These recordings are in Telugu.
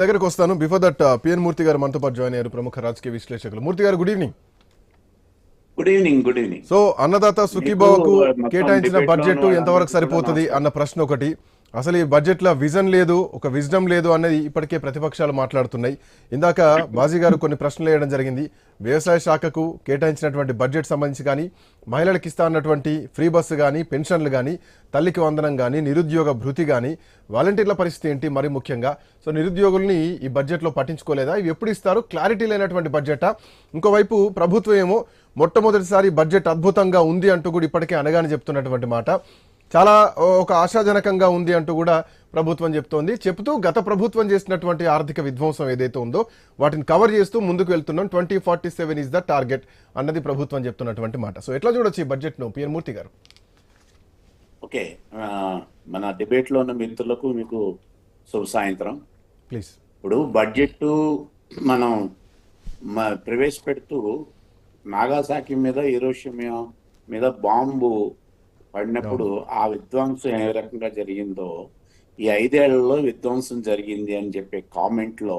దగ్గరకు వస్తాను. బిఫోర్ దట్ పిఎన్ మూర్తి గారు మనతో పాటు జాయిన్ అయ్యారు ప్రముఖ రాజకీయ విశ్లేషకులు. మూర్తి గారు good evening. Good evening good evening so Annadata సుఖీబాబుకు కేటాయించిన బడ్జెట్ ఎంతవరకు సరిపోతుంది అన్న ప్రశ్న ఒకటి. అసలు ఈ బడ్జెట్లో విజన్ లేదు ఒక విజ్డమ్ లేదు అనేది ఇప్పటికే ప్రతిపక్షాలు మాట్లాడుతున్నాయి. ఇందాక బాజీ గారు కొన్ని ప్రశ్నలు వేయడం జరిగింది. వ్యవసాయ శాఖకు కేటాయించినటువంటి బడ్జెట్ సంబంధించి కానీ మహిళలకు ఇస్తా అన్నటువంటి ఫ్రీ బస్సు కానీ పెన్షన్లు కానీ తల్లికి వందనం కానీ నిరుద్యోగ భృతి కానీ వాలంటీర్ల పరిస్థితి ఏంటి మరి ముఖ్యంగా? సో నిరుద్యోగుల్ని ఈ బడ్జెట్లో పట్టించుకోలేదా? ఇవి ఎప్పుడు ఇస్తారు? క్లారిటీ లేనటువంటి బడ్జెటా ఇంకోవైపు ప్రభుత్వం ఏమో మొట్టమొదటిసారి బడ్జెట్ అద్భుతంగా ఉంది అంటూ కూడా ఇప్పటికే అనగానే చెప్తున్నటువంటి మాట. చాలా ఒక ఆశాజనకంగా ఉంది అంటూ కూడా ప్రభుత్వం చెప్తోంది. చెప్తూ గత ప్రభుత్వం చేసినటువంటి ఆర్థిక విధ్వంసం ఏదైతే ఉందో వాటిని కవర్ చేస్తూ ముందుకు వెళ్తున్నాం. Twenty forty seven is the target అన్నది ప్రభుత్వం చెప్తున్నటువంటి మాట. సో ఎట్లా చూడొచ్చు ఈ బడ్జెట్ను? పిఎన్ మూర్తి గారు. ఓకే. మన డిబేట్లో ఉన్న మిత్రులకు మీకు శుభ సాయంత్రం. ప్లీజ్. ఇప్పుడు బడ్జెట్ మనం ప్రవేశపెడుతూ నాగాసాకి మీద ఈరోషిమియా మీద బాంబు పడినప్పుడు ఆ విధ్వంసం ఏ రకంగా జరిగిందో ఈ ఐదేళ్ళలో విధ్వంసం జరిగింది అని చెప్పే కామెంట్లో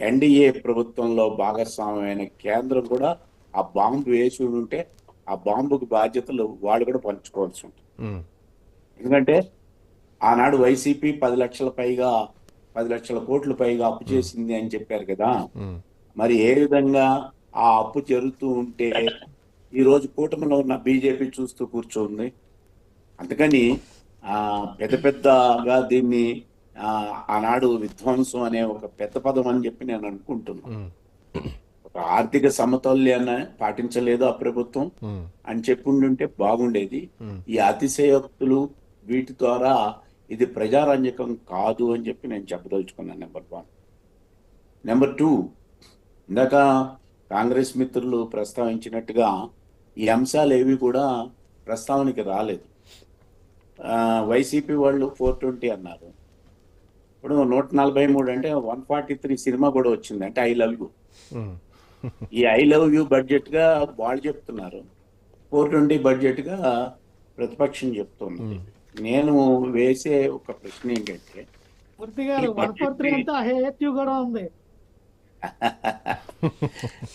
ఎన్డీఏ ప్రభుత్వంలో భాగస్వామ్యమైన కేంద్రం కూడా ఆ బాంబు వేసి ఉంటే ఆ బాంబుకి బాధ్యతలు వాళ్ళు కూడా పంచుకోవాల్సి ఉంటుంది. ఎందుకంటే ఆనాడు వైసీపీ పది లక్షల పైగా పది లక్షల కోట్ల పైగా అప్పు చేసింది అని చెప్పారు కదా. మరి ఏ విధంగా ఆ అప్పు జరుగుతూ ఉంటే ఈ రోజు కూటమిలో ఉన్న బీజేపీ చూస్తూ కూర్చోంది. అందుకని ఆ పెద్ద పెద్దగా దీన్ని ఆ, ఆనాడు విధ్వంసం అనే ఒక పెద్ద పదం అని చెప్పి నేను అనుకుంటున్నాను ఆర్థిక సమతుల్యాన్ని పాటించలేదు ఆ ప్రభుత్వం. అని చెప్పుండుంటే బాగుండేది. ఉమ్. ఈ అతిశయోక్తులు వీటి ద్వారా ఇది ప్రజారంజకం కాదు అని చెప్పి నేను చెప్పదలుచుకున్నాను నెంబర్ వన్. నెంబర్ టూ ఇందాక కాంగ్రెస్ మిత్రులు ప్రస్తావించినట్టుగా ఈ అంశాలు ఏవి కూడా ప్రస్తావనకి రాలేదు. ఆ, వైసీపీ వాళ్ళు ఫోర్ ట్వంటీ అన్నారు. ఇప్పుడు నూట నలభై మూడు అంటే వన్ ఫార్టీ త్రీ సినిమా కూడా వచ్చింది అంటే ఐ లవ్ యూ. ఈ ఐ లవ్ యూ బడ్జెట్గా వాళ్ళు చెప్తున్నారు. ఫోర్ ట్వంటీ బడ్జెట్గా ప్రతిపక్షం చెప్తుంది. నేను వేసే ఒక ప్రశ్న ఏంటంటే వన్ ఫోర్ త్రీ అంతా ఉంది.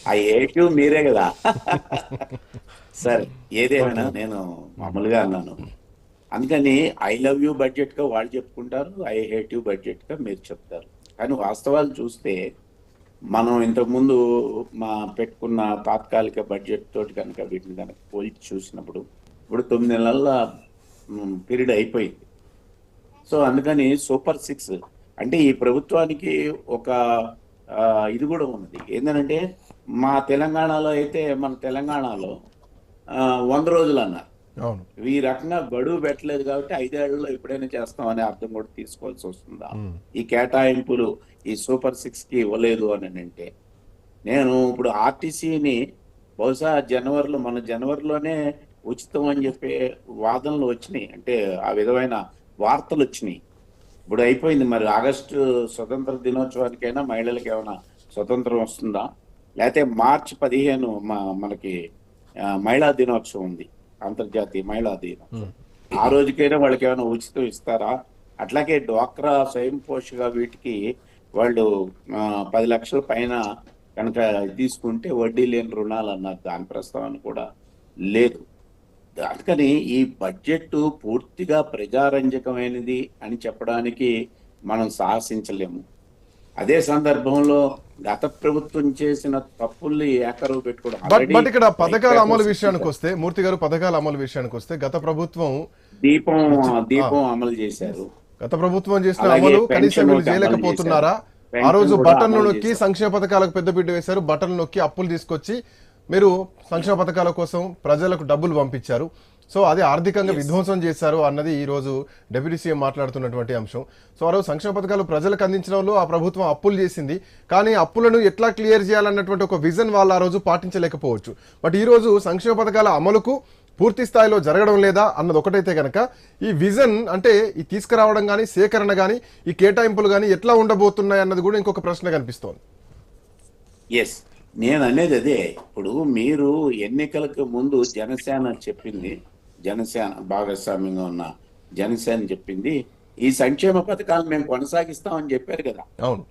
ఆ ఏటు మీరే కదా. సరే ఏదేమైనా నేను మామూలుగా అన్నాను. అందుకని ఐ లవ్ యూ బడ్జెట్గా వాళ్ళు చెప్పుకుంటారు ఐ హేట్ యూ బడ్జెట్గా మీరు చెప్తారు. కానీ వాస్తవాలు చూస్తే మనం ఇంతకుముందు మా పెట్టుకున్న తాత్కాలిక బడ్జెట్ తోటి కనుక వీటిని కనుక పోల్చి చూసినప్పుడు ఇప్పుడు తొమ్మిది నెలల పీరియడ్ అయిపోయింది. సో అందుకని సూపర్ సిక్స్ అంటే ఈ ప్రభుత్వానికి ఒక ఇది కూడా ఉన్నది. ఏంటంటే మా తెలంగాణలో అయితే మన తెలంగాణలో వంద రోజులు అన్నారు ఈ రకంగా గడువు పెట్టలేదు కాబట్టి ఐదేళ్ళలో ఎప్పుడైనా చేస్తామనే అర్థం కూడా తీసుకోవాల్సి వస్తుందా? ఈ కేటాయింపులు ఈ సూపర్ సిక్స్కి ఇవ్వలేదు అని అంటే నేను ఇప్పుడు ఆర్టీసీని బహుశా జనవరిలో మన జనవరిలోనే ఉచితం అని చెప్పే వాదనలు వచ్చినాయి. అంటే ఆ విధమైన వార్తలు వచ్చినాయి. ఇప్పుడు అయిపోయింది మరి. ఆగస్టు స్వతంత్ర దినోత్సవానికైనా మహిళలకు ఏమైనా స్వతంత్రం వస్తుందా? లేకపోతే మార్చి పదిహేను మా- మనకి మహిళా దినోత్సవం ఉంది. అంతర్జాతీయ మహిళా ఉమ్, ఆ రోజుకైనా వాళ్ళకి ఏమైనా ఉచితం ఇస్తారా? అట్లాగే డ్వాక్రా స్వయం పోషగా వీటికి వాళ్ళు పది లక్షల పైన కనుక తీసుకుంటే వడ్డీ లేని రుణాలు అన్నారు. దాని ప్రస్తావన కూడా లేదు. అందుకని ఈ బడ్జెట్ పూర్తిగా ప్రజారంజకమైనది అని చెప్పడానికి మనం సాహసించలేము. అదే సందర్భంలో గత ప్రభుత్వం చేసిన తప్పుల్ని ఏకరువు పెట్టుకోవడం బట్ ఇక్కడ పథకాల అమలు విషయానికి వస్తే మూర్తి గారు పథకాల అమలు విషయానికి వస్తే గత ప్రభుత్వం దీపం దీపం అమలు చేశారు. గత ప్రభుత్వం చేసిన అమలు కనీసం వీళ్ళు చేయలేకపోతున్నారా. ఆ రోజు బటన్లు అమలు నొక్కి. సంక్షేమ పథకాలకు పెద్దపీట వేశారు బటన్లు నొక్కి అప్పులు తీసుకొచ్చి మీరు సంక్షేమ పథకాల కోసం ప్రజలకు డబ్బులు పంపించారు. సో అది ఆర్థికంగా విధ్వంసం చేశారు అన్నది ఈ రోజు డిప్యూటీ సీఎం మాట్లాడుతున్నటువంటి అంశం. సో ఆ రోజు సంక్షేమ పథకాలు ప్రజలకు అందించడంలో ఆ ప్రభుత్వం అప్పులు చేసింది. కానీ అప్పులను ఎట్లా క్లియర్ చేయాలన్నటువంటి ఒక విజన్ వాళ్ళు ఆ రోజు పాటించలేకపోవచ్చు. బట్ ఈ రోజు సంక్షేమ పథకాల అమలుకు పూర్తి స్థాయిలో జరగడం లేదా అన్నది ఒకటైతే కనుక ఈ విజన్ అంటే ఈ తీసుకురావడం కానీ సేకరణ కానీ ఈ కేటాయింపులు కానీ ఎట్లా ఉండబోతున్నాయి అన్నది కూడా ఇంకొక ప్రశ్న కనిపిస్తోంది. ఎస్ నేను అనేది అదే. ఇప్పుడు మీరు ఎన్నికలకు ముందు జనసేన చెప్పింది జనసేన భాగస్వామ్యంగా ఉన్న జనసేన చెప్పింది ఈ సంక్షేమ పథకాలు మేము కొనసాగిస్తామని చెప్పారు కదా. అవును.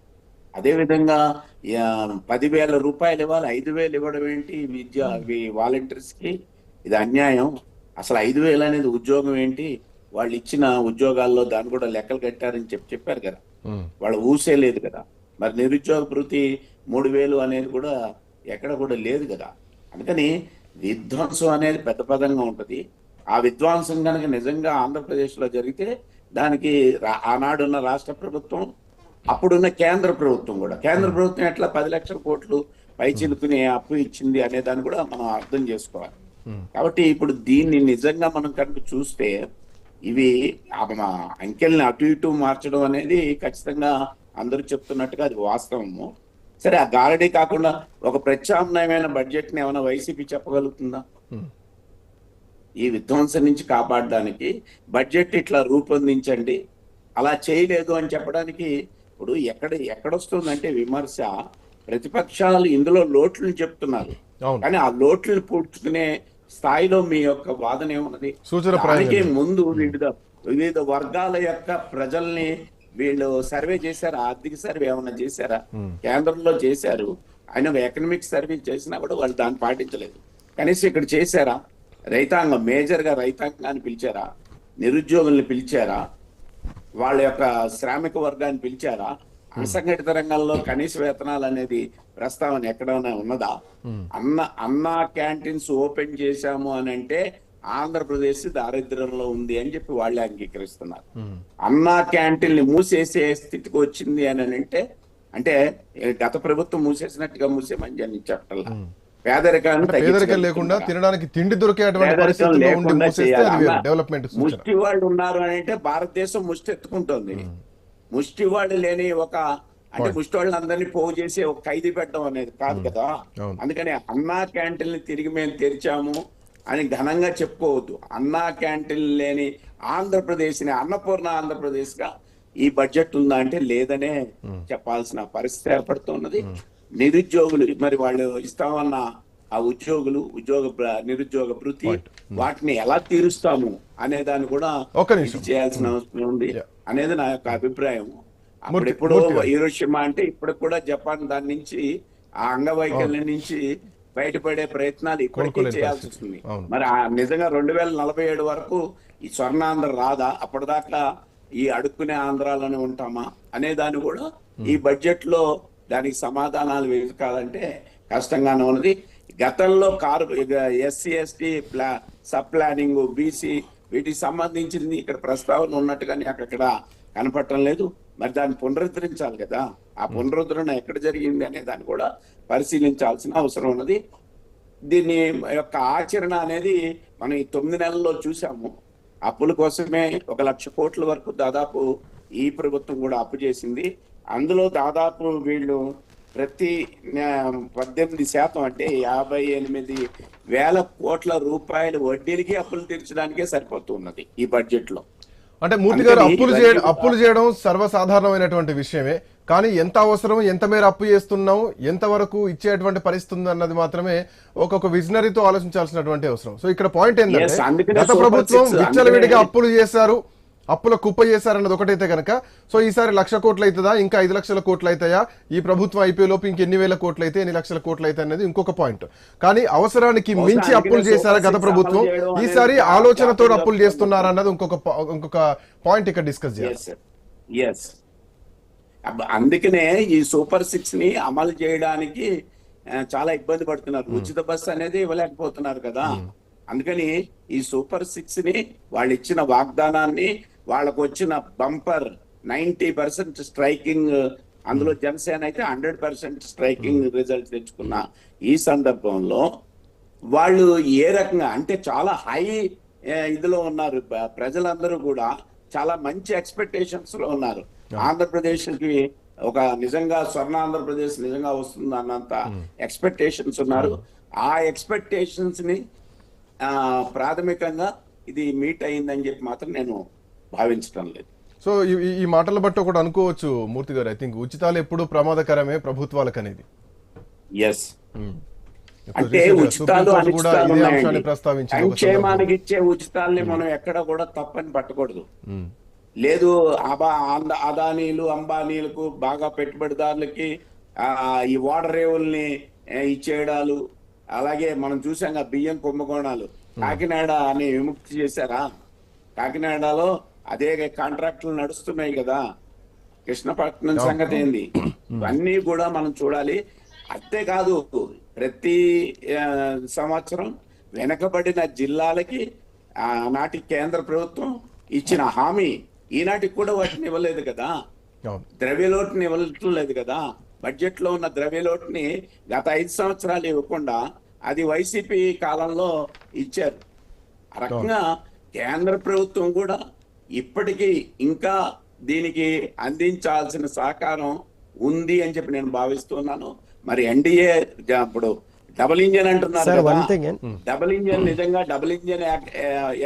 అదేవిధంగా యా, పదివేల రూపాయలు ఇవ్వాలి ఐదు వేలు ఇవ్వడం ఏంటి? విద్య వాలంటీర్స్కి ఇది అన్యాయం. అసలు ఐదు వేలు అనేది ఉద్యోగం ఏంటి? వాళ్ళు ఇచ్చిన ఉద్యోగాల్లో దాన్ని కూడా లెక్కలు కట్టారని చెప్పి చెప్పారు కదా. వాళ్ళు ఊసే లేదు కదా. మరి నిరుద్యోగ భృతి మూడు వేలు అనేది కూడా ఎక్కడ కూడా లేదు కదా. అందుకని విధ్వంసం అనేది పెద్ద పదంగా ఉంటది. ఆ విధ్వంసం కనుక నిజంగా ఆంధ్రప్రదేశ్లో జరిగితే దానికి ఆనాడున్న రాష్ట్ర ప్రభుత్వం అప్పుడున్న కేంద్ర ప్రభుత్వం కూడా. కేంద్ర ప్రభుత్వం ఎట్లా పది లక్షల కోట్లు పై చిలుకుని అప్పు ఇచ్చింది అనే దాన్ని కూడా మనం అర్థం చేసుకోవాలి. కాబట్టి ఇప్పుడు దీన్ని నిజంగా మనం కనుక చూస్తే ఇవి అంకెల్ని అటు ఇటు మార్చడం అనేది ఖచ్చితంగా అందరూ చెప్తున్నట్టుగా అది వాస్తవము. సరే ఆ గారడీ కాకుండా ఒక ప్రత్యామ్నాయమైన బడ్జెట్ని ఏమైనా వైసీపీ చెప్పగలుగుతుందా. ఈ విధ్వంసం నుంచి కాపాడడానికి బడ్జెట్ ఇట్లా రూపొందించండి. అలా చేయలేదు అని చెప్పడానికి ఇప్పుడు ఎక్కడ ఎక్కడొస్తుందంటే విమర్శ ప్రతిపక్షాలు ఇందులో లోట్లను చెప్తున్నారు. కానీ ఆ లోట్లను పూడ్చుకునే స్థాయిలో మీ యొక్క వాదన ఏమున్నది? సూచన దానికి ముందు వివిధ వివిధ వర్గాల యొక్క ప్రజల్ని వీళ్ళు సర్వే చేశారా? ఆర్థిక సర్వే ఏమన్నా చేశారా? కేంద్రంలో చేశారు. ఆయన ఒక ఎకనామిక్ సర్వే చేసినా కూడా వాళ్ళు దాన్ని పాటించలేదు. కనీసం ఇక్కడ చేశారా? రైతాంగం మేజర్గా రైతాంగాన్ని పిలిచారా? నిరుద్యోగుల్ని పిలిచారా? వాళ్ళ యొక్క శ్రామిక వర్గాన్ని పిలిచారా? అసంఘటిత రంగంలో కనీస వేతనాలు అనేది ప్రస్తావన ఎక్కడైనా ఉన్నదా? అన్న అన్నా క్యాంటీన్స్ ఓపెన్ చేశాము అని అంటే ఆంధ్రప్రదేశ్ దారిద్ర్యంలో ఉంది అని చెప్పి వాళ్ళే అంగీకరిస్తున్నారు. అన్నా క్యాంటీన్ని మూసేసే స్థితికి వచ్చింది అని అంటే అంటే గత ప్రభుత్వం మూసేసినట్టుగా మూసేమని అని పేదరికం? లేకుండా తినడానికి తిండి దొరికేటువంటి ముష్టి వాళ్ళు ఉన్నారు అని అంటే భారతదేశం ముష్టి ఎత్తుకుంటుంది ముష్టి వాళ్ళు లేని ఒక అంటే ముష్టి వాళ్ళందరినీ పోగు చేసి ఒక ఖైదీ పెట్టడం అనేది కాదు కదా. అందుకని అన్నా క్యాంటీన్ తిరిగి మేము తెరిచాము. అని ఘనంగా చెప్పుకోవద్దు. అన్నా క్యాంటీన్ లేని ఆంధ్రప్రదేశ్ని అన్నపూర్ణ ఆంధ్రప్రదేశ్గా ఈ బడ్జెట్ ఉందా అంటే లేదనే చెప్పాల్సిన పరిస్థితి ఏర్పడుతున్నది. నిరుద్యోగులు మరి వాళ్ళు ఇస్తామన్న ఆ ఉద్యోగులు ఉద్యోగ నిరుద్యోగ భృతి వాటిని ఎలా తీరుస్తాము అనే దాన్ని కూడా చేయాల్సిన అవసరం ఉంది. అనేది నా యొక్క అభిప్రాయం మూర్తి గారు. హీరోషిమా అంటే ఇప్పుడు కూడా జపాన్ దాని నుంచి ఆ అంగవైకల్యం నుంచి బయటపడే ప్రయత్నాలు ఇప్పటికీ చేయాల్సి. వస్తుంది. మరి ఆ నిజంగా రెండు వేల నలభై ఏడు వరకు ఈ స్వర్ణాంధ్ర రాదా అప్పటిదాకా ఈ అడుక్కునే ఆంధ్రాలోనే ఉంటామా అనే దాన్ని కూడా ఈ బడ్జెట్లో దానికి సమాధానాలు వెతకాలంటే కష్టంగానే ఉన్నది గతంలో కారు ఎస్సీ ఎస్టీ ప్లా సబ్ ప్లానింగ్ బీసీ వీటికి సంబంధించింది ఇక్కడ ప్రస్తావన ఉన్నట్టుగానే అక్కడ కనపడటం లేదు మరి దాన్ని పునరుద్ధరించాలి కదా. ఆ పునరుద్ధరణ ఎక్కడ జరిగింది అనే దాన్ని కూడా పరిశీలించాల్సిన అవసరం ఉన్నది. దీన్ని యొక్క ఆచరణ అనేది మనం ఈ తొమ్మిది నెలల్లో చూసాము అప్పుల కోసమే ఒక లక్ష కోట్ల వరకు దాదాపు ఈ ప్రభుత్వం కూడా అప్పు చేసింది. అందులో దాదాపు వీళ్ళు ప్రతి పద్దెనిమిది శాతం అంటే యాభై ఎనిమిది వేల కోట్ల రూపాయల వడ్డీలకి అప్పులు తీర్చడానికే సరిపోతున్నది ఈ బడ్జెట్లో. అంటే మూర్తి గారు అప్పులు చేయడం అప్పులు చేయడం సర్వసాధారణమైనటువంటి విషయమే. కానీ ఎంత అవసరం ఎంత మేర అప్పు చేస్తున్నాం ఎంత వరకు ఇచ్చేటువంటి పరిస్థితి అన్నది మాత్రమే ఒక్కొక్క విజనరీతో ఆలోచించాల్సినటువంటి అవసరం. సో ఇక్కడ పాయింట్ ఏంటంటే గత ప్రభుత్వం విచ్చలవిడిగా అప్పులు చేశారు. అప్పుల కుప్ప చేశారన్నది ఒకటైతే కనుక సో ఈసారి లక్ష కోట్లు అవుతుందా ఇంకా ఐదు లక్షల కోట్లు అవుతాయా ఈ ప్రభుత్వం అయిపోయే లోపు ఇంకెన్ని వేల కోట్లు అయితే ఎన్ని లక్షల కోట్లు అయితే అనేది ఇంకొక పాయింట్. కానీ అవసరానికి మించి అప్పులు చేశారా గత ప్రభుత్వం? ఈసారి ఆలోచనతో అప్పులు చేస్తున్నారా అన్నది ఇంకొక ఇంకొక పాయింట్ ఇక్కడ డిస్కస్ చేయాలి. అందుకనే ఈ సూపర్ సిక్స్ని అమలు చేయడానికి చాలా ఇబ్బంది పడుతున్నారు. ఉచిత బస్సు అనేది ఇవ్వలేకపోతున్నారు కదా. అందుకని ఈ సూపర్ సిక్స్ని వాళ్ళు ఇచ్చిన వాగ్దానాన్ని వాళ్ళకు వచ్చిన బంపర్ నైన్టీ పర్సెంట్ స్ట్రైకింగ్ అందులో జనసేన అయితే హండ్రెడ్ పర్సెంట్ స్ట్రైకింగ్ రిజల్ట్ తెచ్చుకున్న ఈ సందర్భంలో వాళ్ళు ఏ రకంగా అంటే చాలా హై ఇదిలో ఉన్నారు. ప్రజలందరూ కూడా చాలా మంచి ఎక్స్పెక్టేషన్స్లో ఉన్నారు. ఆంధ్రప్రదేశ్కి ఒక నిజంగా స్వర్ణ ఆంధ్రప్రదేశ్ నిజంగా వస్తుంది అన్నంత ఎక్స్పెక్టేషన్స్ ఉన్నారు. ఆ ఎక్స్పెక్టేషన్స్ని ప్రాథమికంగా ఇది మీట్ అయిందని చెప్పి మాత్రం నేను భావించడం లేదు. సో ఈ- మాటల బట్టి ఒకటి అనుకోవచ్చు మూర్తి గారు. ఐ థింక్ ఉచితాలు ఎప్పుడు ప్రమాదకరమే ప్రభుత్వాలకు అనేది ఎస్ Hmm. అంటే ఉచితాలు సంక్షేమానికి. ఇచ్చే ఉచితాల్ని మనం ఎక్కడ కూడా తప్పని పట్టకూడదు. Hmm. లేదు అబా అదానీలు అంబానీలకు బాగా పెట్టుబడిదారులకి ఈ వాటర్ రేవుల్ని ఇచ్చేయడాలు అలాగే మనం చూసాం బియ్యం కుంభకోణాలు. కాకినాడ అని విముక్తి చేశారా? కాకినాడలో అదే కాంట్రాక్టులు నడుస్తున్నాయి కదా. కృష్ణపట్నం సంగతి ఏంది? ఇవన్నీ కూడా మనం చూడాలి. అంతేకాదు ప్రతి సంవత్సరం వెనకబడిన జిల్లాలకి ఆనాటి కేంద్ర ప్రభుత్వం ఇచ్చిన హామీ ఈనాటికి కూడా వాటిని ఇవ్వలేదు కదా. ద్రవ్యలోటుని ఇవ్వలేదు కదా. బడ్జెట్లో ఉన్న ద్రవ్యలోటుని గత ఐదు సంవత్సరాలు ఇవ్వకుండా అది వైసీపీ కాలంలో ఇచ్చారు. ఆ రకంగా కేంద్ర ప్రభుత్వం కూడా ఇప్పటికీ ఇంకా దీనికి అందించాల్సిన సహకారం ఉంది అని చెప్పి నేను భావిస్తున్నాను. మరి ఎన్డీఏ ఇప్పుడు డబుల్ ఇంజన్ అంటున్నారు? డబుల్ ఇంజన్ నిజంగా డబుల్ ఇంజన్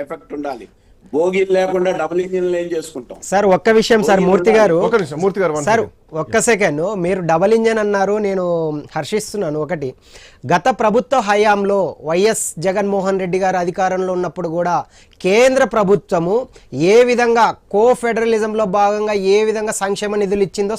ఎఫెక్ట్ ఉండాలి. బోగీలు లేకుండా డబుల్ ఇంజన్ ఏం చేసుకుంటాం? సార్ ఒక్క విషయం సార్ మూర్తి గారు. ఒక నిమిషం మూర్తి గారు సార్. ఒక్క సెకండ్. మీరు డబల్ ఇంజన్ అన్నారు నేను హర్షిస్తున్నాను. ఒకటి గత ప్రభుత్వ హయాంలో వైఎస్ జగన్మోహన్ రెడ్డి గారు అధికారంలో ఉన్నప్పుడు కూడా కేంద్ర ప్రభుత్వము ఏ విధంగా కో ఫెడరలిజంలో భాగంగా ఏ విధంగా సంక్షేమ నిధులు ఇచ్చిందో